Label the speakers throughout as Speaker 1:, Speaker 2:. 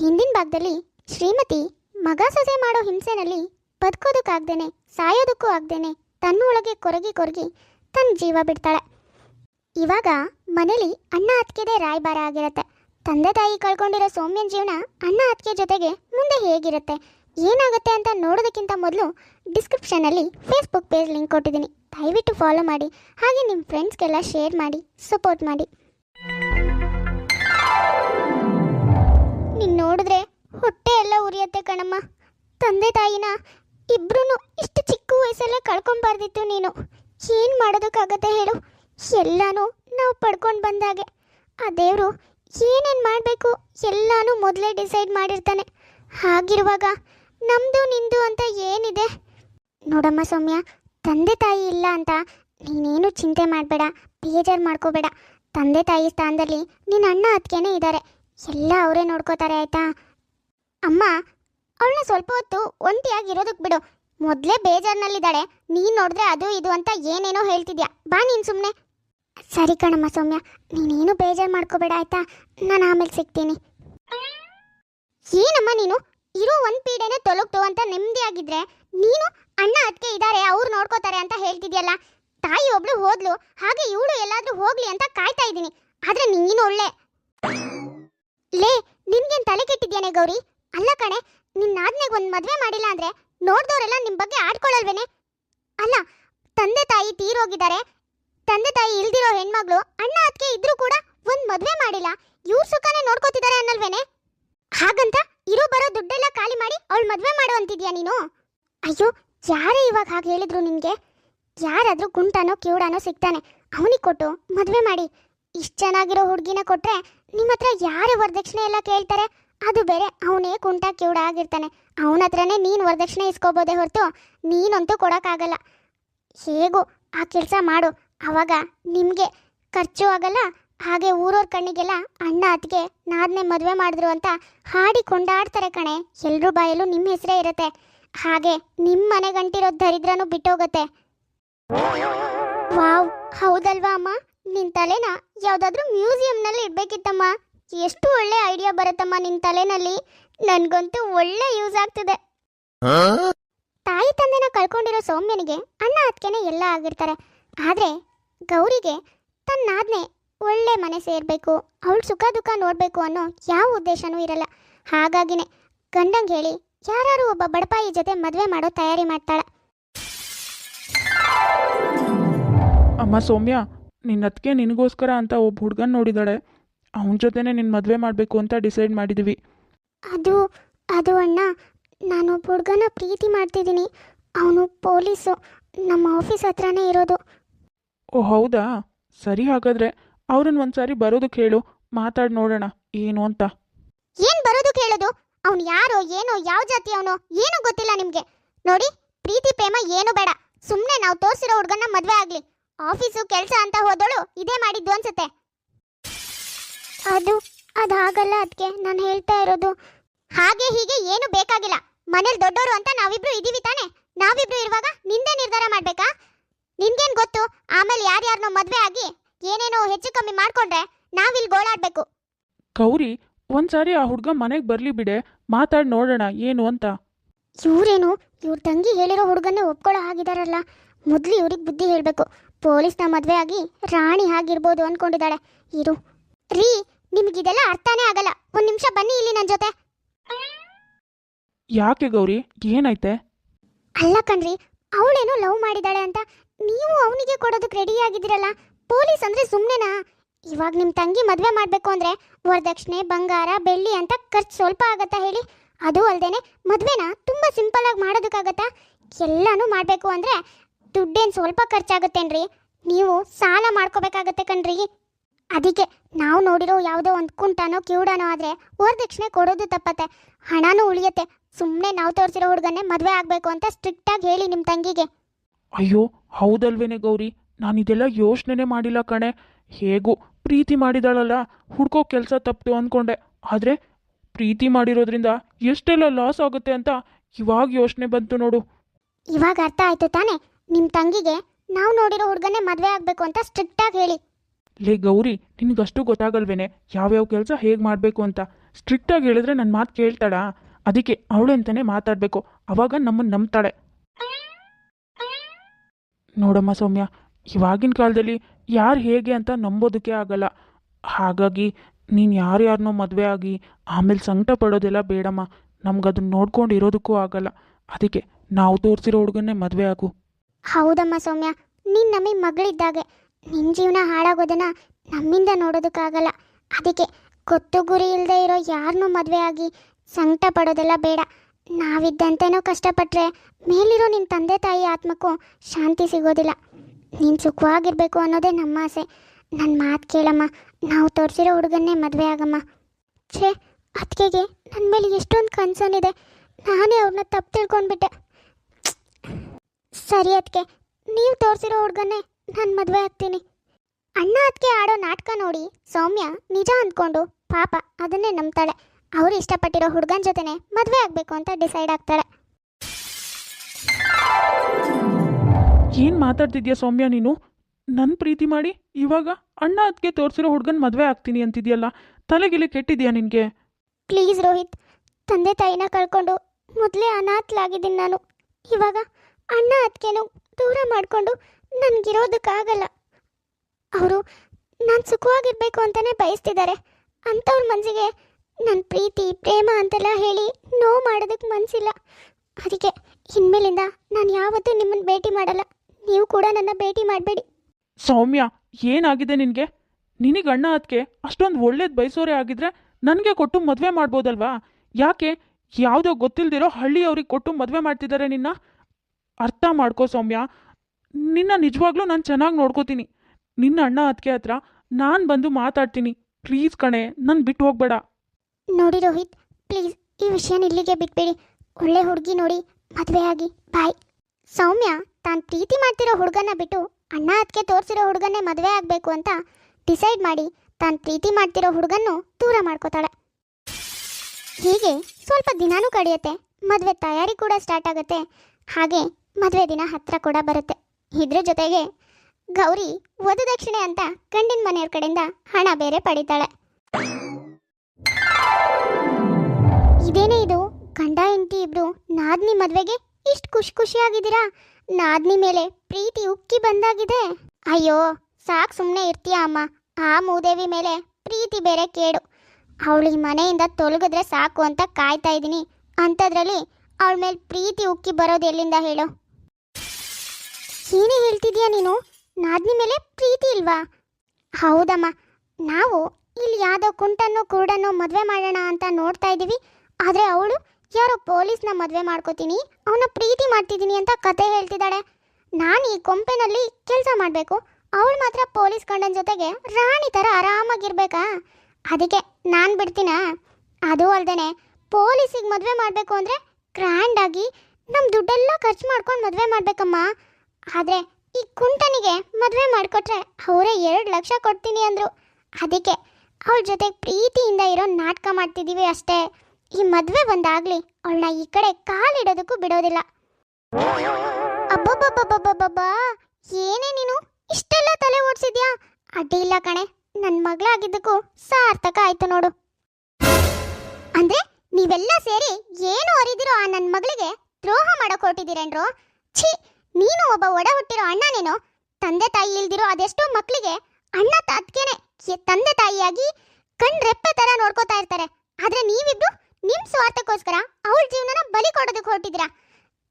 Speaker 1: ಹಿಂದಿನ ಭಾಗದಲ್ಲಿ ಶ್ರೀಮತಿ ಮಗ ಸೊಸೆ ಮಾಡೋ ಹಿಂಸೆನಲ್ಲಿ ಬದುಕೋದಕ್ಕಾಗ್ದೇನೆ, ಸಾಯೋದಕ್ಕೂ ಆಗ್ದೇನೆ ತನ್ನೊಳಗೆ ಕೊರಗಿ ಕೊರಗಿ ತನ್ನ ಜೀವ ಬಿಡ್ತಾಳೆ. ಇವಾಗ ಮನೇಲಿ ಅಣ್ಣ ಅತ್ತಿಗೆದೇ ರಾಯಭಾರ ಆಗಿರತ್ತೆ. ತಂದೆ ತಾಯಿ ಕಳ್ಕೊಂಡಿರೋ ಸೌಮ್ಯನ ಜೀವನ ಅಣ್ಣ ಅತ್ತಿಗೆ ಜೊತೆಗೆ ಮುಂದೆ ಹೇಗಿರುತ್ತೆ, ಏನಾಗುತ್ತೆ ಅಂತ ನೋಡೋದಕ್ಕಿಂತ ಮೊದಲು ಡಿಸ್ಕ್ರಿಪ್ಷನಲ್ಲಿ ಫೇಸ್ಬುಕ್ ಪೇಜ್ ಲಿಂಕ್ ಕೊಟ್ಟಿದ್ದೀನಿ. ದಯವಿಟ್ಟು ಫಾಲೋ ಮಾಡಿ, ಹಾಗೆ ನಿಮ್ಮ ಫ್ರೆಂಡ್ಸ್ಗೆಲ್ಲ ಶೇರ್ ಮಾಡಿ, ಸಪೋರ್ಟ್ ಮಾಡಿ. ಹೊಟ್ಟೆ ಎಲ್ಲ ಉರಿಯತ್ತೆ ಕಣಮ್ಮ. ತಂದೆ ತಾಯಿನ ಇಬ್ರು ಇಷ್ಟು ಚಿಕ್ಕ ವಯಸ್ಸಲ್ಲೇ ಕಳ್ಕೊಂಬಾರ್ದಿತ್ತು ನೀನು. ಏನು ಮಾಡೋದಕ್ಕಾಗತ್ತೆ ಹೇಳು. ಎಲ್ಲಾನು ನಾವು ಪಡ್ಕೊಂಡು ಬಂದಾಗೆ. ಆ ದೇವರು ಏನೇನು ಮಾಡಬೇಕು ಎಲ್ಲಾನು ಮೊದಲೇ ಡಿಸೈಡ್ ಮಾಡಿರ್ತಾನೆ. ಹಾಗಿರುವಾಗ ನಮ್ಮದು ನಿಂದು ಅಂತ ಏನಿದೆ? ನೋಡಮ್ಮ ಸೌಮ್ಯ, ತಂದೆ ತಾಯಿ ಇಲ್ಲ ಅಂತ ನೀನೇನು ಚಿಂತೆ ಮಾಡಬೇಡ, ಬೇಜಾರು ಮಾಡ್ಕೋಬೇಡ. ತಂದೆ ತಾಯಿ ಸ್ಥಾನದಲ್ಲಿ ನಿನ್ನ ಅಣ್ಣ ಅದಕ್ಕೇನೆ ಇದ್ದಾರೆ ಎಲ್ಲ ಅವರೇ ನೋಡ್ಕೋತಾರೆ, ಆಯ್ತಾ? ಅಮ್ಮ, ಅವಳನ್ನ ಸ್ವಲ್ಪ ಹೊತ್ತು ಒಂಟಿಯಾಗಿರೋದಕ್ಕೆ ಬಿಡು. ಮೊದಲೇ ಬೇಜಾರಿನಲ್ಲಿದ್ದಾಳೆ. ನೀನು ನೋಡಿದ್ರೆ ಅದು ಇದು ಅಂತ ಏನೇನೋ ಹೇಳ್ತಿದ್ಯಾ. ಬಾ ನೀನು ಸುಮ್ಮನೆ ಸರಿ ಕಣಮ್ಮ ಸೌಮ್ಯ. ನೀನೇನು ಬೇಜಾರು ಮಾಡ್ಕೋಬೇಡ, ಆಯ್ತಾ? ನಾನು ಆಮೇಲೆ ಸಿಗ್ತೀನಿ. ಏನಮ್ಮ ನೀನು? ಇರೋ ಒಂದು ಪೀಡೆನೇ ತೊಲಗ್ತು ಅಂತ ನೆಮ್ಮದಿಯಾಗಿದ್ರೆ ನೀನು ಅಣ್ಣ ಅದಕ್ಕೆ ಇದ್ದಾರೆ ಅವ್ರು ನೋಡ್ಕೋತಾರೆ ಅಂತ ಹೇಳ್ತಿದ್ಯಲ್ಲ. ತಾಯಿ ಒಬ್ಳು ಹೋದ್ಲು, ಹಾಗೆ ಇವಳು ಎಲ್ಲಾದ್ರೂ ಹೋಗ್ಲಿ ಅಂತ ಕಾಯ್ತಾ ಇದ್ದೀನಿ. ಆದ್ರೆ ನೀನು ಒಳ್ಳೆ. ಲೇ, ನಿನ್ಗೇನ್ ತಲೆ ಕೆಟ್ಟಿದ್ಯಾನೆ ಗೌರಿ? ಅಲ್ಲ ಕಣೆ ನಿನ್ನ ಆದ್ನೆಗೆ ಒಂದು ಮದುವೆ ಮಾಡಿಲ್ಲ ಅಂದ್ರೆ ನೋಡ್ದವ್ರೆಲ್ಲ ನಿಮ್ಮ ಬಗ್ಗೆ ಆಡ್ಕೊಳ್ಳಲ್ವೇನೆ ಅಲ್ಲ, ತಂದೆ ತಾಯಿ ತೀರೋಗಿದ್ದಾರೆ, ತಂದೆ ತಾಯಿ ಇಲ್ದಿರೋ ಹೆಣ್ಮಗಳು ಅಣ್ಣ ಅದಕ್ಕೆ ಇದ್ರೂ ಕೂಡ ಒಂದ್ ಮದ್ವೆ ಮಾಡಿಲ್ಲ, ಇವ್ರ ಸುಖನೇ ನೋಡ್ಕೋತಿದ್ದಾರೆ ಅನ್ನಲ್ವೇನೆ? ಹಾಗಂತ ಇರೋ ಬರೋ ದುಡ್ಡೆಲ್ಲ ಖಾಲಿ ಮಾಡಿ ಅವಳು ಮದ್ವೆ ಮಾಡು ಅಂತಿದ್ಯಾ ನೀನು? ಅಯ್ಯೋ, ಯಾರೇ ಇವಾಗ ಹಾಗೆ ಹೇಳಿದ್ರು ನಿನ್ಗೆ? ಯಾರಾದ್ರೂ ಗುಂಟಾನೋ ಕಿವುಡಾನೋ ಸಿಗ್ತಾನೆ, ಅವನಿಗೆ ಕೊಟ್ಟು ಮದ್ವೆ ಮಾಡಿ. ಇಷ್ಟು ಚೆನ್ನಾಗಿರೋ ಹುಡುಗಿನ ಕೊಟ್ರೆ ನಿಮ್ಮ ಹತ್ರ ಯಾರು ವರದಕ್ಷಿಣೆ ಎಲ್ಲ ಕೇಳ್ತಾರೆ? ಅದು ಬೇರೆ, ಅವನೇ ಕುಂಟ ಕಿವುಡ ಆಗಿರ್ತಾನೆ. ಅವನ ಹತ್ರನೇ ನೀನು ವರದಕ್ಷಿಣೆ ಇಸ್ಕೋಬೋದೇ ಹೊರತು ನೀನಂತೂ ಕೊಡೋಕ್ಕಾಗಲ್ಲ. ಹೇಗೋ ಆ ಕೆಲಸ ಮಾಡು. ಅವಾಗ ನಿಮಗೆ ಖರ್ಚು ಆಗಲ್ಲ, ಹಾಗೆ ಊರವ್ರ ಕಣ್ಣಿಗೆಲ್ಲ ಅಣ್ಣ ಅತ್ತಿಗೆ ನಾದನೆ ಮದುವೆ ಮಾಡಿದ್ರು ಅಂತ ಹಾಡಿ ಕೊಂಡಾಡ್ತಾರೆ ಕಣೆ. ಎಲ್ಲರೂ ಬಾಯಲ್ಲೂ ನಿಮ್ಮ ಹೆಸರೇ ಇರುತ್ತೆ. ಹಾಗೆ ನಿಮ್ಮ ಮನೆ ಗಂಟಿರೋ ದರಿದ್ರನೂ ಬಿಟ್ಟೋಗತ್ತೆ. ವಾವ್, ಹೌದಲ್ವಾ ಅಮ್ಮ? ನಿನ್ನ ತಲೆನ ಯಾವುದಾದ್ರೂ ಮ್ಯೂಸಿಯಂನಲ್ಲಿ ಇಡ್ಬೇಕಿತ್ತಮ್ಮ. ಎಷ್ಟು ಒಳ್ಳೆ ಐಡಿಯಾ ಬರುತ್ತಮ್ಮ ನಿನ್ ತಲೆನಲ್ಲಿ? ನನ್ಗಂತೂ ಒಳ್ಳೆ ಯೂಸ್ ಆಗ್ತಿದೆ. ತಾಯಿ ತಂದೆನ ಕಳ್ಕೊಂಡಿರೋ ಸೌಮ್ಯನಿಗೆ ಅಣ್ಣ ಅತ್ಕೆನೆ ಎಲ್ಲ ಆಗಿರ್ತಾರೆ. ಆದ್ರೆ ಗೌರಿಗೆ ತನ್ನಾದ್ನೆ ಒಳ್ಳೆ ಮನೆ ಸೇರ್ಬೇಕು ಅವಳ ಸುಖ ದುಃಖ ನೋಡ್ಬೇಕು ಅನ್ನೋ ಯಾವ ಉದ್ದೇಶನೂ ಇರಲ್ಲ. ಹಾಗಾಗಿನೇ ಗಂಡಂಗೆ ಹೇಳಿ ಯಾರು ಒಬ್ಬ ಬಡಪಾಯಿ ಜೊತೆ ಮದುವೆ ಮಾಡೋ ತಯಾರಿ ಮಾಡ್ತಾಳೆ.
Speaker 2: ಅಮ್ಮ ಸೌಮ್ಯ ನಿನ್ನತ್ಗೆ ನಿನಗೋಸ್ಕರ ಅಂತ ಒಬ್ಬ ಹುಡುಗನ ನೋಡಿದಾಳೆ. ಅವನ ಜೊತೆನೇ ನಿನ್ನ ಮದುವೆ ಮಾಡಬೇಕು ಅಂತ ಡಿಸೈಡ್ ಮಾಡಿದ್ವಿ.
Speaker 1: ಅದು ಅದು ಅಣ್ಣ ನಾನು ಹುಡುಗನ ಪ್ರೀತಿ ಮಾಡ್ತಿದ್ದೀನಿ. ಅವನು ಪೊಲೀಸು ನಮ್ಮ ಆಫೀಸ್ ಹತ್ರನೇ ಇರೋದು.
Speaker 2: ಓ ಹೌದಾ? ಸರಿ ಹಾಗಾದ್ರೆ ಅವ್ರನ್ನ ಒಂದ್ಸಾರಿ ಬರೋದು ಹೇಳು ಮಾತಾಡಿ ನೋಡೋಣ ಏನು ಅಂತ.
Speaker 1: ಏನ್ ಬರೋದು ಕೇಳೋದು ಅವ್ನು ಯಾರೋ ಏನೋ ಯಾವ ಜಾತಿ ಅವನು ಏನು ಗೊತ್ತಿಲ್ಲ ನಿಮ್ಗೆ. ನೋಡಿ ಪ್ರೀತಿ ಪ್ರೇಮ ಏನು ಬೇಡ. ಸುಮ್ಮನೆ ನಾವು ತೋರಿಸಿರೋ ಹುಡುಗನ ಮದ್ವೆ ಆಗ್ಲಿ. ಆಫೀಸು ಕೆಲಸ ಅಂತ ಹೋದಳು ಇದೇ ಮಾಡಿದ್ದು ಅನ್ಸುತ್ತೆ. ಅದು ಅದಾಗಲ್ಲ ಅದಕ್ಕೆ ನಾನು ಹೇಳ್ತಾ ಇರೋದು. ಹಾಗೆ ಹೀಗೆ ಏನು ಬೇಕಾಗಿಲ್ಲ. ಮನೇಲಿ ದೊಡ್ಡವರು ಅಂತ ನಾವಿಬ್ರು ಇದೀವಿ ತಾನೆ. ನಾವಿಬ್ರು ಇರುವಾಗ ನಿಂದೆ ನಿರ್ಧಾರ ಮಾಡ್ಬೇಕಾ? ನಿನ್ಗೇನ್ ಗೊತ್ತು? ಆಮೇಲೆ ಯಾರ್ಯಾರನ್ನೋ ಮದ್ವೆ ಆಗಿ ಏನೇನೋ ಹೆಚ್ಚು ಕಮ್ಮಿ ಮಾಡ್ಕೊಂಡ್ರೆ ನಾವಿಲ್ಲಿ ಗೋಳಾಡ್ಬೇಕು.
Speaker 2: ಗೌರಿ ಒಂದ್ಸಾರಿ ಆ ಹುಡುಗ ಮನೆಗೆ ಬರಲಿ ಬಿಡೆ. ಮಾತಾಡಿ ನೋಡೋಣ ಏನು ಅಂತ.
Speaker 1: ಇವ್ರೇನು? ಇವ್ರ ತಂಗಿ ಹೇಳಿರೋ ಹುಡುಗನ್ನೇ ಒಪ್ಕೊಳ್ಳೋ ಹಾಗಿದಾರಲ್ಲ. ಮೊದಲು ಇವ್ರಿಗೆ ಬುದ್ಧಿ ಹೇಳಬೇಕು. ಪೊಲೀಸ್ನ ಮದ್ವೆ ಆಗಿ ರಾಣಿ ಆಗಿರ್ಬೋದು ಅನ್ಕೊಂಡಿದ್ದಾಳೆ. ಇರು. ರೀ ನಿಮ್ಗಿದೆಲ್ಲ ಅರ್ಥನೇ ಆಗಲ್ಲ. ಒಂದು ನಿಮಿಷ ಬನ್ನಿ ಇಲ್ಲಿ ನನ್ನ ಜೊತೆ.
Speaker 2: ಯಾಕೆ ಗೌರಿ? ಏನೈತೆ
Speaker 1: ಅಲ್ಲ ಕಣ್ರಿ ಅವಳೇನೋ ಲವ್ ಮಾಡಿದಾಳೆ ಅಂತ ನೀವು ಅವನಿಗೆ ಕೊಡೋದಕ್ಕೆ ರೆಡಿ ಆಗಿದ್ದೀರಲ್ಲ? ಪೊಲೀಸ್ ಅಂದ್ರೆ ಸುಮ್ಮನೆನಾ ಇವಾಗ ನಿಮ್ಮ ತಂಗಿ ಮದುವೆ ಮಾಡಬೇಕು ಅಂದ್ರೆ ವರದಕ್ಷಿಣೆ ಬಂಗಾರ ಬೆಳ್ಳಿ ಅಂತ ಖರ್ಚು ಸ್ವಲ್ಪ ಆಗತ್ತಾ ಹೇಳಿ? ಅದು ಅಲ್ದೇನೆ ಮದುವೆನ? ತುಂಬ ಸಿಂಪಲ್ ಆಗಿ ಮಾಡೋದಕ್ಕಾಗತ್ತಾ? ಎಲ್ಲಾನು ಮಾಡಬೇಕು ಅಂದ್ರೆ ದುಡ್ಡೇನು ಸ್ವಲ್ಪ ಖರ್ಚಾಗುತ್ತೇನ್ರಿ? ನೀವು ಸಾಲ ಮಾಡ್ಕೋಬೇಕಾಗತ್ತೆ ಕಣ್ರಿ. ಅದಕ್ಕೆ ನಾವು ನೋಡಿರೋ ಯಾವುದೋ ಒಂದು ಕುಂಟನೋ ಕಿವುಡನೋ ಆದರೆ ವರದಕ್ಷಿಣೆ ಕೊಡೋದು ತಪ್ಪತ್ತೆ. ಹಣನೂ ಉಳಿಯತ್ತೆ. ಸುಮ್ಮನೆ ನಾವು ತೋರಿಸಿರೋ ಹುಡುಗನ್ನೇ ಮದುವೆ ಆಗಬೇಕು ಅಂತ ಸ್ಟ್ರಿಕ್ಟಾಗಿ ಹೇಳಿ ನಿಮ್ಮ ತಂಗಿಗೆ.
Speaker 2: ಅಯ್ಯೋ ಹೌದಲ್ವೇನೆ ಗೌರಿ? ನಾನು ಇದೆಲ್ಲ ಯೋಚನೆನೇ ಮಾಡಿಲ್ಲ ಕಣೆ. ಹೇಗೂ ಪ್ರೀತಿ ಮಾಡಿದಾಳಲ್ಲ ಹುಡ್ಕೋ ಕೆಲಸ ತಪ್ಪಿತು ಅಂದ್ಕೊಂಡೆ ಆದರೆ ಪ್ರೀತಿ ಮಾಡಿರೋದ್ರಿಂದ ಎಷ್ಟೆಲ್ಲ ಲಾಸ್ ಆಗುತ್ತೆ ಅಂತ ಇವಾಗ ಯೋಚನೆ ಬಂತು ನೋಡು.
Speaker 1: ಇವಾಗ ಅರ್ಥ ಆಯ್ತು ತಾನೇ. ನಿಮ್ಮ ತಂಗಿಗೆ ನಾವು ನೋಡಿರೋ ಹುಡುಗನೇ ಮದುವೆ ಆಗಬೇಕು ಅಂತ ಸ್ಟ್ರಿಕ್ಟಾಗಿ ಹೇಳಿ.
Speaker 2: ಲೇ ಗೌರಿ, ನಿನಗಷ್ಟು ಗೊತ್ತಾಗಲ್ವೇನೆ? ಯಾವ್ಯಾವ ಕೆಲಸ ಹೇಗೆ ಮಾಡಬೇಕು ಅಂತ? ಸ್ಟ್ರಿಕ್ಟಾಗಿ ಹೇಳಿದ್ರೆ ನನ್ನ ಮಾತು ಕೇಳ್ತಾಳ? ಅದಕ್ಕೆ ಅವಳು ಅಂತಾನೆ ಮಾತಾಡಬೇಕು. ಅವಾಗ ನಮ್ಮನ್ನು ನಂಬ್ತಾಳೆ. ನೋಡಮ್ಮ ಸೌಮ್ಯ, ಇವಾಗಿನ ಕಾಲದಲ್ಲಿ ಯಾರು ಹೇಗೆ ಅಂತ ನಂಬೋದಕ್ಕೆ ಆಗಲ್ಲ. ಹಾಗಾಗಿ ನೀನು ಯಾರ್ಯಾರನ್ನೋ ಮದುವೆ ಆಗಿ ಆಮೇಲೆ ಸಂಕಟ ಪಡೋದೆಲ್ಲ ಬೇಡಮ್ಮ. ನಮ್ಗದನ್ನು ನೋಡ್ಕೊಂಡು ಇರೋದಕ್ಕೂ ಆಗಲ್ಲ. ಅದಕ್ಕೆ ನಾವು ತೋರಿಸಿರೋ ಹುಡುಗನ್ನೇ ಮದುವೆ ಆಗು.
Speaker 1: ಹೌದಮ್ಮ ಸೌಮ್ಯ, ನೀನು ನಮಗೆ ಮಗಳಿದ್ದಾಗೆ. ನಿನ್ನ ಜೀವನ ಹಾಳಾಗೋದನ್ನ ನಮ್ಮಿಂದ ನೋಡೋದಕ್ಕಾಗಲ್ಲ. ಅದಕ್ಕೆ ಗೊತ್ತು ಗುರಿ ಇಲ್ಲದೆ ಇರೋ ಯಾರನ್ನೂ ಮದುವೆ ಆಗಿ ಸಂಕಟ ಪಡೋದೆಲ್ಲ ಬೇಡ. ನಾವಿದ್ದಂತೆನೋ ಕಷ್ಟಪಟ್ಟರೆ ಮೇಲಿರೋ ನಿನ್ನ ತಂದೆ ತಾಯಿ ಆತ್ಮಕ್ಕೂ ಶಾಂತಿ ಸಿಗೋದಿಲ್ಲ. ನೀನು ಸುಖವಾಗಿರಬೇಕು ಅನ್ನೋದೇ ನಮ್ಮ ಆಸೆ. ನನ್ನ ಮಾತು ಕೇಳಮ್ಮ, ನಾವು ತೋರಿಸಿರೋ ಹುಡುಗನ್ನೇ ಮದುವೆ ಆಗಮ್ಮ. ಛೇ ಅದಕ್ಕೆಗೆ ನನ್ನ ಮೇಲೆ ಎಷ್ಟೊಂದು ಕನ್ಸನಿದೆ ನಾನೇ ಅವ್ರನ್ನ ತಪ್ಪು ತಿಳ್ಕೊಂಡ್ಬಿಟ್ಟೆ. ಸರಿ ಅದಕ್ಕೆ ನೀವು ತೋರಿಸಿರೋ ಹುಡುಗನ್ನೇ ನಾನು ಮದುವೆ ಆಗ್ತೀನಿ. ಅಣ್ಣ ಅದಕ್ಕೆ ಆಡೋ ನಾಟಕ ನೋಡಿ ಸೌಮ್ಯ ನಿಜ ಅಂದ್ಕೊಂಡು ಪಾಪ ಅದನ್ನೇ ನಂಬ್ತಾಳೆ. ಅವ್ರು ಇಷ್ಟಪಟ್ಟಿರೋ ಹುಡುಗನ ಜೊತೆನೆ ಮದುವೆ ಆಗಬೇಕು ಅಂತ ಡಿಸೈಡ್ ಆಗ್ತಾಳೆ.
Speaker 2: ಏನು ಮಾತಾಡ್ತಿದ್ಯಾ ಸೌಮ್ಯ ನೀನು? ನನ್ನ ಪ್ರೀತಿ ಮಾಡಿ ಇವಾಗ ಅಣ್ಣ ಅದಕ್ಕೆ ತೋರಿಸಿರೋ ಹುಡುಗನ ಮದುವೆ ಆಗ್ತೀನಿ ಅಂತಿದ್ಯಲ್ಲ ತಲೆಗಿಲೆ ಕೆಟ್ಟಿದ್ಯಾ ನಿನಗೆ?
Speaker 1: ಪ್ಲೀಸ್ ರೋಹಿತ್ ತಂದೆ ತಾಯಿನ ಕಳ್ಕೊಂಡು ಮೊದಲೇ ಅನಾಥಲಾಗಿದ್ದೀನಿ ನಾನು. ಇವಾಗ ಅಣ್ಣ ಅದಕ್ಕೇನು ದೂರ ಮಾಡಿಕೊಂಡು ನನಗಿರೋದಕ್ಕಾಗಲ್ಲ. ಅವರು ನಾನು ಸುಖವಾಗಿರ್ಬೇಕು ಅಂತಲೇ ಬಯಸ್ತಿದ್ದಾರೆ. ಅಂಥವ್ರ ಮನಸ್ಸಿಗೆ ನನ್ನ ಪ್ರೀತಿ, ಪ್ರೇಮ ಅಂತೆಲ್ಲ ಹೇಳಿ ನೋವು ಮಾಡೋದಕ್ಕೆ ಮನಸ್ಸಿಲ್ಲ ಅದಕ್ಕೆ ಇನ್ಮೇಲಿಂದ ನಾನು ಯಾವತ್ತೂ ನಿಮ್ಮನ್ನು ಭೇಟಿ ಮಾಡಲ್ಲ. ನೀವು ಕೂಡ ನನ್ನ ಭೇಟಿ ಮಾಡಬೇಡಿ.
Speaker 2: ಸೌಮ್ಯ, ಏನಾಗಿದೆ ನಿನಗೆ? ನಿನಗೆ ಅಣ್ಣ ಅದಕ್ಕೆ ಅಷ್ಟೊಂದು ಒಳ್ಳೇದು ಬಯಸೋರೆ ಆಗಿದ್ರೆ ನನಗೆ ಕೊಟ್ಟು ಮದುವೆ ಮಾಡ್ಬೋದಲ್ವಾ? ಯಾಕೆ ಯಾವುದೋ ಗೊತ್ತಿಲ್ದಿರೋ ಹಳ್ಳಿಯವ್ರಿಗೆ ಕೊಟ್ಟು ಮದುವೆ ಮಾಡ್ತಿದ್ದಾರೆ ನಿನ್ನ? ಅರ್ಥ ಮಾಡ್ಕೋ ಸೌಮ್ಯ. ನಿನ್ನ ನಿಜವಾಗ್ಲೂ ನಾನು ಚೆನ್ನಾಗಿ ನೋಡ್ಕೋತೀನಿ. ನಿನ್ನ ಅಣ್ಣ ಅದಕ್ಕೆ ಹತ್ರ ನಾನು ಬಂದು ಮಾತಾಡ್ತೀನಿ. ಪ್ಲೀಸ್ ಕಣೆ ನನ್ನ ಬಿಟ್ಟು ಹೋಗ್ಬೇಡ.
Speaker 1: ನೋಡಿ ರೋಹಿತ್, ಪ್ಲೀಸ್, ಈ ವಿಷಯನ ಇಲ್ಲಿಗೆ ಬಿಟ್ಬೇಡಿ. ಒಳ್ಳೆ ಹುಡುಗಿ ನೋಡಿ, ಮದುವೆ ಆಗಿ, ಬಾಯ್. ಸೌಮ್ಯ, ತಾನು ಪ್ರೀತಿ ಮಾಡ್ತಿರೋ ಹುಡುಗನ ಬಿಟ್ಟು ಅಣ್ಣ ಅದಕ್ಕೆ ತೋರಿಸಿರೋ ಹುಡುಗನ್ನೇ ಮದುವೆ ಆಗಬೇಕು ಅಂತ ಡಿಸೈಡ್ ಮಾಡಿ ತಾನು ಪ್ರೀತಿ ಮಾಡ್ತಿರೋ ಹುಡುಗನ್ನು ದೂರ ಮಾಡ್ಕೋತಾಳೆ. ಹೀಗೆ ಸ್ವಲ್ಪ ದಿನಾನೂ ಕಳೆಯುತ್ತೆ ಮದುವೆ ತಯಾರಿ ಕೂಡ ಸ್ಟಾರ್ಟ್ ಆಗುತ್ತೆ. ಹಾಗೆ ಮದುವೆ ದಿನ ಹತ್ತಿರ ಕೂಡ ಬರುತ್ತೆ. ಇದ್ರ ಜೊತೆಗೆ ಗೌರಿ ವಧುದಕ್ಷಿಣೆ ಅಂತ ಗಂಡಿನ ಮನೆಯವ್ರ ಕಡೆಯಿಂದ ಹಣ ಬೇರೆ ಪಡಿತಾಳೆ. ಇದೇನೇ ಇದು? ಗಂಡ, ಹೆಂಡತಿ ಇಬ್ರು ನಾದ್ನಿ ಮದ್ವೆಗೆ ಇಷ್ಟು ಖುಷಿ ಖುಷಿಯಾಗಿದ್ದೀರಾ? ನಾದ್ನಿ ಮೇಲೆ ಪ್ರೀತಿ ಉಕ್ಕಿ ಬಂದಾಗಿದೆ. ಅಯ್ಯೋ, ಸಾಕ್ ಸುಮ್ಮನೆ ಇರ್ತೀಯ ಅಮ್ಮ. ಆ ಮೂದೇವಿ ಮೇಲೆ ಪ್ರೀತಿ ಬೇರೆ ಕೇಡು. ಅವಳು ಈ ಮನೆಯಿಂದ ತೊಲಗಿದ್ರೆ ಸಾಕು ಅಂತ ಕಾಯ್ತಾ ಇದ್ದೀನಿ. ಅಂಥದ್ರಲ್ಲಿ ಅವಳ ಮೇಲೆ ಪ್ರೀತಿ ಉಕ್ಕಿ ಬರೋದು ಎಲ್ಲಿಂದ ಹೇಳು? ಏನೇ ಹೇಳ್ತಿದ್ಯಾ ನೀನು? ನಾದ್ನಿ ಮೇಲೆ ಪ್ರೀತಿ ಇಲ್ವಾ? ಹೌದಮ್ಮ. ನಾವು ಇಲ್ಲಿ ಯಾವುದೋ ಕುಂಟನ್ನು ಕುರುಡನ್ನು ಮದುವೆ ಮಾಡೋಣ ಅಂತ ನೋಡ್ತಾ ಇದ್ದೀವಿ. ಆದರೆ ಅವಳು ಯಾರೋ ಪೊಲೀಸ್ನ ಮದುವೆ ಮಾಡ್ಕೋತೀನಿ, ಅವನ ಪ್ರೀತಿ ಮಾಡ್ತಿದ್ದೀನಿ ಅಂತ ಕತೆ ಹೇಳ್ತಿದ್ದಾಳೆ. ನಾನು ಈ ಕೊಂಪೆನಲ್ಲಿ ಕೆಲಸ ಮಾಡಬೇಕು. ಅವಳು ಮಾತ್ರ ಪೊಲೀಸ್ ಕಂಡನ ಜೊತೆಗೆ ರಾಣಿ ಥರ ಆರಾಮಾಗಿರ್ಬೇಕಾ? ಅದಕ್ಕೆ ನಾನು ಬಿಡ್ತೀನಾ? ಅದು ಅಲ್ಲದೆ ಪೊಲೀಸಿಗೆ ಮದುವೆ ಮಾಡಬೇಕು ಅಂದರೆ ಗ್ರ್ಯಾಂಡಾಗಿ ನಮ್ಮ ದುಡ್ಡೆಲ್ಲ ಖರ್ಚು ಮಾಡ್ಕೊಂಡು ಮದುವೆ ಮಾಡಬೇಕಮ್ಮ. ಆದರೆ ಈ ಕುಂಟನಿಗೆ ಮದುವೆ ಮಾಡಿಕೊಟ್ರೆ ಅವರೇ ಎರಡು ಲಕ್ಷ ಕೊಡ್ತೀನಿ ಅಂದರು. ಅದಕ್ಕೆ ಅವಳ ಜೊತೆ ಪ್ರೀತಿಯಿಂದ ಇರೋ ನಾಟಕ ಮಾಡ್ತಿದ್ದೀವಿ ಅಷ್ಟೇ. ಈ ಮದುವೆ ಬಂದಾಗ್ಲಿ ಅವಳನ್ನ ಈ ಕಡೆ ಕಾಲಿಡೋದಕ್ಕೂ ಬಿಡೋದಿಲ್ಲ. ಅಬ್ಬಬ್ಬಬ್ಬಬ್ಬಬ್ಬಬ್ಬ, ಏನೇ ನೀನು ಇಷ್ಟೆಲ್ಲ ತಲೆ ಓಡಿಸಿದ್ಯಾ? ಅಡ್ಡಿ ಇಲ್ಲ ಕಣೆ ನನ್ನ ಮಗಳಾಗಿದ್ದಕ್ಕೂ ಸಾರ್ಥಕ ಆಯ್ತು ನೋಡು. ಅಂದ್ರೆ ನೀವೆಲ್ಲ ಸೇರಿ ಏನು ಅರಿದಿರೋ ಆ ನನ್ನ ಮಗಳಿಗೆ ದ್ರೋಹ ಮಾಡಕ್ ಹೊರಟಿದ್ದೀರೇನ್ರೋ? ಛೀ ನೀನು ಒಬ್ಬ ಒಡ ಹುಟ್ಟಿರೋ ಅಣ್ಣನೇನೋ ತಂದೆ ತಾಯಿ ಇಲ್ದಿರೋ ಅದೆಷ್ಟೋ ಮಕ್ಕಳಿಗೆ ಅಣ್ಣ ತಾತ್ಕೇನೆ ತಂದೆ ತಾಯಿಯಾಗಿ ಕಣ್ ರೆಪ್ಪೆ ತರ ನೋಡ್ಕೋತಾ ಇರ್ತಾರೆ. ಆದ್ರೆ ನೀವಿಬ್ರು ನಿಮ್ ಸ್ವಾರ್ಥಕ್ಕೋಸ್ಕರ ಅವಳ ಜೀವನನ ಬಲಿ ಕೊಡೋದಕ್ಕೆ ಹೊರಟಿದ್ದೀರಾ?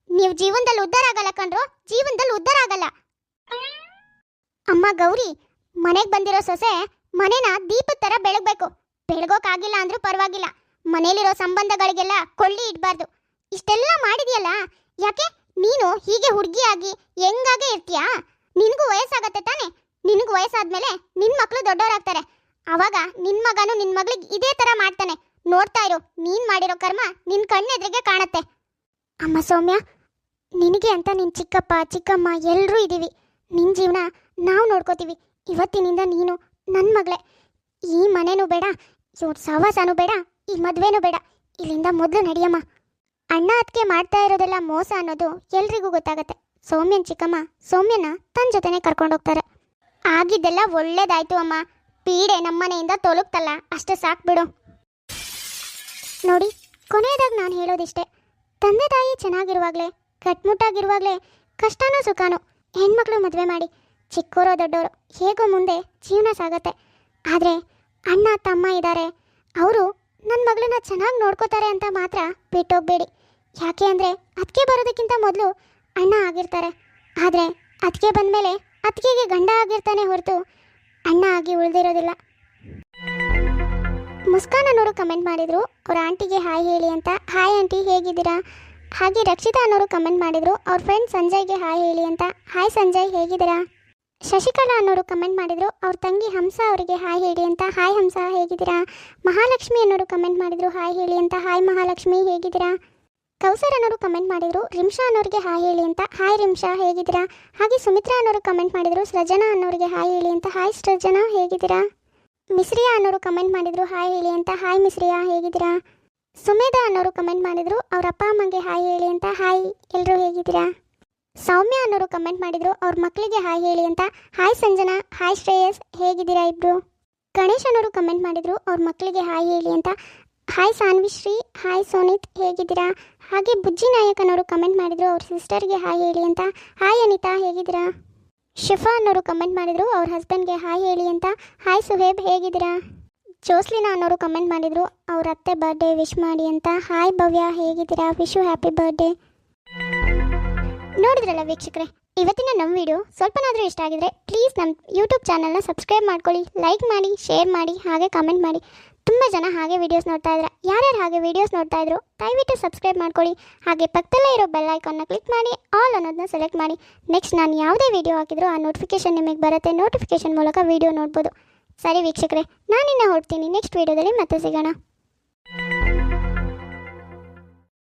Speaker 1: ನೀವು ಜೀವನದಲ್ಲಿ ಉದ್ಧಾರ ಆಗಲ್ಲ ಕಣ್ರು, ಜೀವನದಲ್ಲಿ ಉದ್ಧಾರ ಆಗಲ್ಲ. ಅಮ್ಮ ಗೌರಿ, ಮನೆಗೆ ಬಂದಿರೋ ಸೊಸೆ ಮನೆನ ದೀಪದ ತರ ಬೆಳಗ್ಬೇಕು. ಬೆಳಗೋಕಾಗಿಲ್ಲ ಅಂದ್ರೂ ಪರವಾಗಿಲ್ಲ. ಮನೇಲಿರೋ ಸಂಬಂಧಗಳಿಗೆಲ್ಲ ಕೊಳ್ಳಿ ಇಡ್ಬಾರ್ದು. ಇಷ್ಟೆಲ್ಲ ಮಾಡಿದ್ಯಲ್ಲ, ಯಾಕೆ ನೀನು ಹೀಗೆ ಹುಡುಗಿಯಾಗಿ ಹೆಂಗಾಗೆ ಇರ್ತೀಯಾ? ನಿನಗೂ ವಯಸ್ಸಾಗತ್ತೆ ತಾನೆ. ನಿನಗೂ ವಯಸ್ಸಾದ್ಮೇಲೆ ನಿನ್ನ ಮಕ್ಕಳು ದೊಡ್ಡವರಾಗ್ತಾರೆ. ಅವಾಗ ನಿನ್ನ ಮಗನು ನಿನ್ನ ಮಗಳಿಗೆ ಇದೇ ತರ ಮಾಡ್ತಾನೆ. ನೋಡ್ತಾ ಇರು, ನೀನ್ ಮಾಡಿರೋ ಕರ್ಮ ನಿನ್ನ ಕಣ್ಣೆದ್ರಿಗೆ ಕಾಣತ್ತೆ. ಅಮ್ಮ ಸೌಮ್ಯ, ನಿನಗೆ ಅಂತ ನಿನ್ ಚಿಕ್ಕಪ್ಪ, ಚಿಕ್ಕಮ್ಮ ಎಲ್ಲರೂ ಇದ್ದೀವಿ ನಿನ್ ಜೀವನ ನಾವು ನೋಡ್ಕೋತೀವಿ. ಇವತ್ತಿನಿಂದ ನೀನು ನನ್ನ ಮಗಳೇ. ಈ ಮನೆನೂ ಬೇಡ, ಇವ್ರ ಸಹವಾಸನೂ ಬೇಡ, ಈ ಮದ್ವೆನೂ ಬೇಡ. ಇಲ್ಲಿಂದ ಮೊದಲು ನಡಿಯಮ್ಮ. ಅಣ್ಣ ಅದಕ್ಕೆ ಮಾಡ್ತಾ ಇರೋದೆಲ್ಲ ಮೋಸ ಅನ್ನೋದು ಎಲ್ರಿಗೂ ಗೊತ್ತಾಗತ್ತೆ. ಸೌಮ್ಯನ್ ಚಿಕ್ಕಮ್ಮ, ಸೌಮ್ಯನ ತನ್ನ ಜೊತೆನೆ ಕರ್ಕೊಂಡು ಹೋಗ್ತಾರೆ. ಆಗಿದ್ದೆಲ್ಲ ಒಳ್ಳೇದಾಯ್ತು ಅಮ್ಮ. ಪೀಡೆ ನಮ್ಮನೆಯಿಂದ ತೊಲಗ್ತಲ್ಲ, ಅಷ್ಟೇ ಸಾಕು ಬಿಡು. ನೋಡಿ, ಕೊನೆಯದಾಗಿ ನಾನು ಹೇಳೋದಿಷ್ಟೇ. ತಂದೆ ತಾಯಿ ಚೆನ್ನಾಗಿರುವಾಗಲೇ, ಕಟ್ಮುಟ್ಟಾಗಿರುವಾಗಲೇ ಕಷ್ಟನೂ ಸುಖನೋ ಹೆಣ್ಮಕ್ಳು ಮದುವೆ ಮಾಡಿ, ಚಿಕ್ಕೋರೋ ದೊಡ್ಡೋರು ಹೇಗೋ ಮುಂದೆ ಜೀವನ ಸಾಗತ್ತೆ. ಆದರೆ ಅಣ್ಣ ತಮ್ಮ ಇದ್ದಾರೆ ಅವರು ನನ್ನ ಮಗಳನ್ನ ಚೆನ್ನಾಗಿ ನೋಡ್ಕೋತಾರೆ ಅಂತ ಮಾತ್ರ ಬಿಟ್ಟೋಗ್ಬೇಡಿ. ಯಾಕೆ ಅಂದರೆ ಅದಕ್ಕೆ ಬರೋದಕ್ಕಿಂತ ಮೊದಲು ಅಣ್ಣ ಆಗಿರ್ತಾರೆ. ಆದರೆ ಅದಕ್ಕೆ ಬಂದಮೇಲೆ ಅತ್ತಿಗೆಗೆ ಗಂಡ ಆಗಿರ್ತಾನೆ ಹೊರತು ಅಣ್ಣ ಆಗಿ ಉಳಿದಿರೋದಿಲ್ಲ. ಮುಸ್ಕಾನ್ ಅನ್ನೋರು ಕಮೆಂಟ್ ಮಾಡಿದರು, ಅವ್ರ ಆಂಟಿಗೆ ಹಾಯ್ ಹೇಳಿ ಅಂತ. ಹಾಯ್ ಆಂಟಿ, ಹೇಗಿದ್ದೀರಾ? ಹಾಗೆ ರಕ್ಷಿತಾ ಅನ್ನೋರು ಕಮೆಂಟ್ ಮಾಡಿದರು, ಅವ್ರ ಫ್ರೆಂಡ್ ಸಂಜಯ್ಗೆ ಹಾಯ್ ಹೇಳಿ ಅಂತ. ಹಾಯ್ ಸಂಜಯ್, ಹೇಗಿದ್ದೀರಾ? ಶಶಿಕಲಾ ಅನ್ನೋರು ಕಮೆಂಟ್ ಮಾಡಿದರು, ಅವ್ರ ತಂಗಿ ಹಂಸ ಅವರಿಗೆ ಹಾಯ್ ಹೇಳಿ ಅಂತ. ಹಾಯ್ ಹಂಸ, ಹೇಗಿದ್ದೀರಾ? ಮಹಾಲಕ್ಷ್ಮಿ ಅನ್ನೋರು ಕಮೆಂಟ್ ಮಾಡಿದರು, ಹಾಯ್ ಹೇಳಿ ಅಂತ. ಹಾಯ್ ಮಹಾಲಕ್ಷ್ಮಿ, ಹೇಗಿದ್ದೀರಾ? ಕೌಸರ್ ಅನ್ನೋರು ಕಮೆಂಟ್ ಮಾಡಿದ್ರು ರಿಮ್ಶಾ ಅನ್ನೋರಿಗೆ ಹಾಯ್ ಹೇಳಿ ಅಂತ. ಹಾಯ್ ರಿಮ್ಶಾ ಹೇಗಿದ್ದೀರಾ? ಹಾಗೆ ಸುಮಿತ್ರಾ ಅನ್ನೋರು ಕಮೆಂಟ್ ಮಾಡಿದ್ರು, ಸೃಜನಾ ಅನ್ನೋರಿಗೆ ಹಾಯ್ ಹೇಳಿ ಅಂತ. ಹಾಯ್ ಸೃಜನಾ, ಹೇಗಿದ್ದೀರಾ? ಮಿಸ್ರಿಯಾ ಅನ್ನೋರು ಕಮೆಂಟ್ ಮಾಡಿದ್ರು, ಹಾಯ್ ಹೇಳಿ ಅಂತ. ಹಾಯ್ ಮಿಸ್ರಿಯಾ, ಹೇಗಿದ್ದೀರಾ? ಸುಮೇಧ ಅನ್ನೋರು ಕಮೆಂಟ್ ಮಾಡಿದ್ರು, ಅವ್ರ ಅಪ್ಪ ಅಮ್ಮಗೆ ಹಾಯ್ ಹೇಳಿ ಅಂತ. ಹಾಯ್ ಎಲ್ಲರೂ ಹೇಗಿದ್ದೀರಾ? ಸೌಮ್ಯ ಅನ್ನೋರು ಕಮೆಂಟ್ ಮಾಡಿದ್ರು, ಅವ್ರ ಮಕ್ಕಳಿಗೆ ಹಾಯ್ ಹೇಳಿ ಅಂತ. ಹಾಯ್ ಸಂಜನಾ, ಹಾಯ್ ಶ್ರೇಯಸ್, ಹೇಗಿದ್ದೀರಾ ಇಬ್ರು? ಗಣೇಶ್ ಅನ್ನೋರು ಕಮೆಂಟ್ ಮಾಡಿದ್ರು, ಅವ್ರ ಮಕ್ಕಳಿಗೆ ಹಾಯ್ ಹೇಳಿ ಅಂತ. ಹಾಯ್ ಸಾನ್ವಿಶ್ರೀ ಹಾಯ್ ಸೋನಿತ್ ಹೇಗಿದ್ದೀರಾ? ಹಾಗೆ ಬುಜ್ಜಿ ನಾಯಕ್ ಅನ್ನೋರು ಕಮೆಂಟ್ ಮಾಡಿದರು. ಅವ್ರ ಸಿಸ್ಟರ್ಗೆ ಹಾಯ್ ಹೇಳಿ ಅಂತ. ಹಾಯ್ ಅನಿತಾ ಹೇಗಿದ್ದೀರಾ? ಶಿಫಾ ಅನ್ನೋರು ಕಮೆಂಟ್ ಮಾಡಿದ್ರು. ಅವ್ರ ಹಸ್ಬೆಂಡ್ಗೆ ಹಾಯ್ ಹೇಳಿ ಅಂತ. ಹಾಯ್ ಸುಹೇಬ್ ಹೇಗಿದ್ದೀರಾ? ಜೋಸ್ಲಿನಾ ಅನ್ನೋರು ಕಮೆಂಟ್ ಮಾಡಿದ್ರು. ಅವ್ರ ಅತ್ತೆ ಬರ್ಡೇ ವಿಶ್ ಮಾಡಿ ಅಂತ. ಹಾಯ್ ಭವ್ಯ. ಹೇಗಿದ್ದೀರಾ? ವಿಶ್ ಯು ಹ್ಯಾಪಿ ಬರ್ಡೇ ನೋಡಿದ್ರಲ್ಲ ವೀಕ್ಷಕರೇ, ಇವತ್ತಿನ ನಮ್ಮ ವಿಡಿಯೋ ಸ್ವಲ್ಪನಾದರೂ ಇಷ್ಟ ಆಗಿದ್ರೆ ಪ್ಲೀಸ್ ನಮ್ಮ ಯೂಟ್ಯೂಬ್ ಚಾನಲ್ನ ಸಬ್ಸ್ಕ್ರೈಬ್ ಮಾಡ್ಕೊಳ್ಳಿ ಲೈಕ್ ಮಾಡಿ ಶೇರ್ ಮಾಡಿ, ಹಾಗೆ ಕಮೆಂಟ್ ಮಾಡಿ. ತುಂಬ ಜನ ಹಾಗೆ ವೀಡಿಯೋಸ್ ನೋಡ್ತಾ ಇದ್ದಾರೆ ಯಾರ್ಯಾರು ಹಾಗೆ ವೀಡಿಯೋಸ್ ನೋಡ್ತಾ ಇದ್ರು, ದಯವಿಟ್ಟು ಸಬ್ಸ್ಕ್ರೈಬ್ ಮಾಡ್ಕೊಳ್ಳಿ. ಹಾಗೆ ಪಕ್ಕದಲ್ಲೇ ಇರೋ ಬೆಲ್ ಐಕಾನ್ನ ಕ್ಲಿಕ್ ಮಾಡಿ ಆಲ್ ಅನ್ನೋದನ್ನ ಸೆಲೆಕ್ಟ್ ಮಾಡಿ. ನೆಕ್ಸ್ಟ್ ನಾನು ಯಾವುದೇ ವೀಡಿಯೋ ಹಾಕಿದ್ರು, ಆ ನೋಟಿಫಿಕೇಶನ್ ನಿಮಗೆ ಬರುತ್ತೆ. ನೋಟಿಫಿಕೇಶನ್ ಮೂಲಕ ವೀಡಿಯೋ ನೋಡ್ಬೋದು. ಸರಿ ವೀಕ್ಷಕರೇ, ನಾನಿನ್ನ ಹೊರಡ್ತೀನಿ. ನೆಕ್ಸ್ಟ್ ವೀಡಿಯೋದಲ್ಲಿ ಮತ್ತೆ ಸಿಗೋಣ.